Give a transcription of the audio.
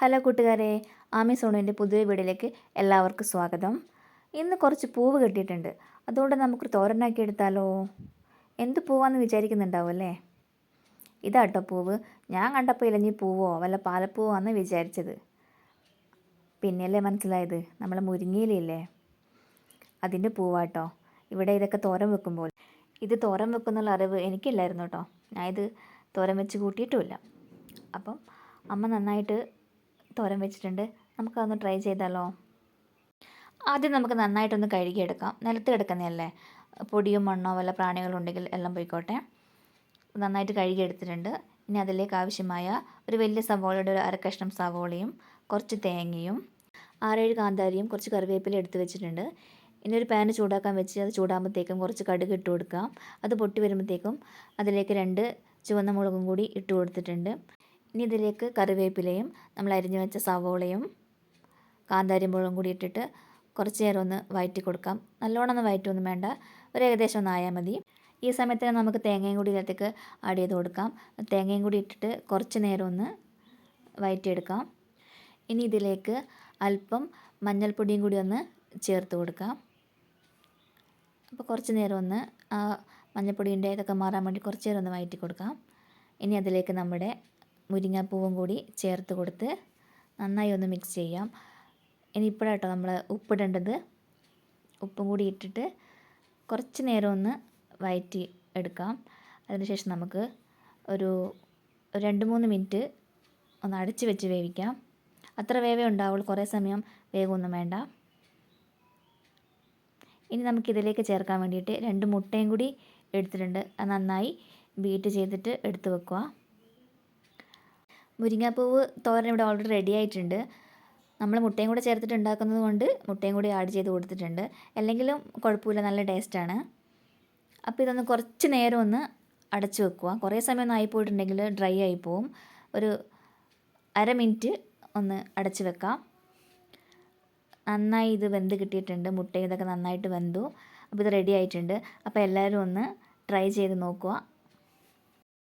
Hello കൂട്ടുകാരെ ആമി സോണുവിന്റെ പുതിയ വീഡിയോയിലേക്ക് എല്ലാവർക്കും സ്വാഗതം. ഇന്ന് കുറച്ച് പൂവ് കിട്ടിയിട്ടുണ്ട്. അതുകൊണ്ട് നമുക്കൊരു തോരനാക്കി എടുത്താലോ? എന്ത് പൂവാന്ന് വിചാരിക്കുന്നുണ്ടാവും അല്ലേ? ഇതാട്ടോ പൂവ്. ഞാൻ കണ്ടപ്പോൾ ഇലഞ്ഞി പൂവോ വല്ല പാലപ്പൂവാന്ന് വിചാരിച്ചത്. പിന്നെയല്ലേ മനസ്സിലായത്? നമ്മൾ മുരിങ്ങയിലില്ലേ അതിന്റെ പൂവാട്ടോ. ഇവിടെ ഇതൊക്കെ തോരൻ വെക്കുമ്പോൾ. ഇത് തോരൻ വെക്കുന്നുള്ള അറിവ് എനിക്കില്ലായിരുന്നു കേട്ടോ. ഞാൻ ഇത് തോരൻ വെച്ച് കൂട്ടിയിട്ടുമില്ല. അപ്പം അമ്മ നന്നായിട്ട് തോരൻ വെച്ചിട്ടുണ്ട്. നമുക്കതൊന്ന് ട്രൈ ചെയ്താലോ? ആദ്യം നമുക്ക് നന്നായിട്ടൊന്ന് കഴുകിയെടുക്കാം. നിലത്ത് കിടക്കുന്നതല്ലേ പൊടിയോ മണ്ണോ വല്ല പ്രാണികളും ഉണ്ടെങ്കിൽ എല്ലാം പോയിക്കോട്ടെ. നന്നായിട്ട് കഴുകിയെടുത്തിട്ടുണ്ട്. ഇനി അതിലേക്ക് ആവശ്യമായ ഒരു വലിയ സവോളയുടെ ഒരു അരക്കഷ്ണം സവോളയും കുറച്ച് തേങ്ങയും ആറേഴ് കാന്താരിയും കുറച്ച് കറിവേപ്പില എടുത്ത് വെച്ചിട്ടുണ്ട്. ഇനി ഒരു പാന് ചൂടാക്കാൻ വെച്ച് അത് ചൂടാകുമ്പോഴത്തേക്കും കുറച്ച് കടുക് ഇട്ട് കൊടുക്കാം. അത് പൊട്ടി വരുമ്പോഴത്തേക്കും അതിലേക്ക് രണ്ട് ചുവന്ന മുളകും കൂടി ഇട്ട് കൊടുത്തിട്ടുണ്ട്. ഇനി ഇതിലേക്ക് കറിവേപ്പിലയും നമ്മൾ അരിഞ്ഞു വെച്ച സവോളയും കാന്താരി മുളകും കൂടി ഇട്ടിട്ട് കുറച്ച് നേരം ഒന്ന് വയറ്റി കൊടുക്കാം. നല്ലോണം ഒന്ന് വയറ്റൊന്നും വേണ്ട. ഒരു ഏകദേശം ഒന്ന് ആയാൽ മതി. ഈ സമയത്ത് നമുക്ക് തേങ്ങയും കൂടി ഇതിനകത്തേക്ക് ആഡ് ചെയ്ത് കൊടുക്കാം. തേങ്ങയും കൂടി ഇട്ടിട്ട് കുറച്ച് നേരം ഒന്ന് വയറ്റിയെടുക്കാം. ഇനി ഇതിലേക്ക് അല്പം മഞ്ഞൾപ്പൊടിയും കൂടി ഒന്ന് ചേർത്ത് കൊടുക്കാം. അപ്പോൾ കുറച്ച് നേരം ഒന്ന് ആ മഞ്ഞൾപ്പൊടിന്റെ ഇതൊക്കെ മാറാൻ വേണ്ടി കുറച്ച് നേരം ഒന്ന് വയറ്റി കൊടുക്കാം. ഇനി അതിലേക്ക് നമ്മുടെ മുരിങ്ങാപ്പൂവും കൂടി ചേർത്ത് കൊടുത്ത് നന്നായി ഒന്ന് മിക്സ് ചെയ്യാം. ഇനി ഇപ്പോഴാട്ടോ നമ്മൾ ഉപ്പിടേണ്ടത്. ഉപ്പും കൂടി ഇട്ടിട്ട് കുറച്ച് നേരം ഒന്ന് വയറ്റി എടുക്കാം. അതിനുശേഷം നമുക്ക് ഒരു രണ്ട് മൂന്ന് മിനിറ്റ് ഒന്ന് അടച്ച് വെച്ച് വേവിക്കാം. അത്ര വേവേ ഉണ്ടാവുള്ളൂ കുറേ സമയം വേഗമൊന്നും വേണ്ട. ഇനി നമുക്കിതിലേക്ക് ചേർക്കാൻ വേണ്ടിയിട്ട് രണ്ട് മുട്ടയും കൂടി എടുത്തിട്ടുണ്ട്. അത് നന്നായി ബീറ്റ് ചെയ്തിട്ട് എടുത്ത് വെക്കുക. മുരിങ്ങാപ്പൂവ് തോരൻ ഇവിടെ ഓൾറെഡി റെഡി ആയിട്ടുണ്ട്. നമ്മൾ മുട്ടയും കൂടെ ചേർത്തിട്ട് ഉണ്ടാക്കുന്നത് കൊണ്ട് മുട്ടയും കൂടി ആഡ് ചെയ്ത് കൊടുത്തിട്ടുണ്ട്. അല്ലെങ്കിലും കുഴപ്പമില്ല നല്ല ടേസ്റ്റാണ് അപ്പോൾ ഇതൊന്ന് കുറച്ച് നേരം ഒന്ന് അടച്ചു വെക്കുക. കുറേ സമയം ഒന്ന് ആയിപ്പോയിട്ടുണ്ടെങ്കിൽ ഡ്രൈ ആയി പോവും. ഒരു അര മിനിറ്റ് ഒന്ന് അടച്ചു വെക്കാം. നന്നായി ഇത് വെന്ത് കിട്ടിയിട്ടുണ്ട്. മുട്ടയും ഇതൊക്കെ നന്നായിട്ട് വെന്തു. അപ്പോൾ ഇത് റെഡി ആയിട്ടുണ്ട്. അപ്പോൾ എല്ലാവരും ഒന്ന് ട്രൈ ചെയ്ത് നോക്കുക.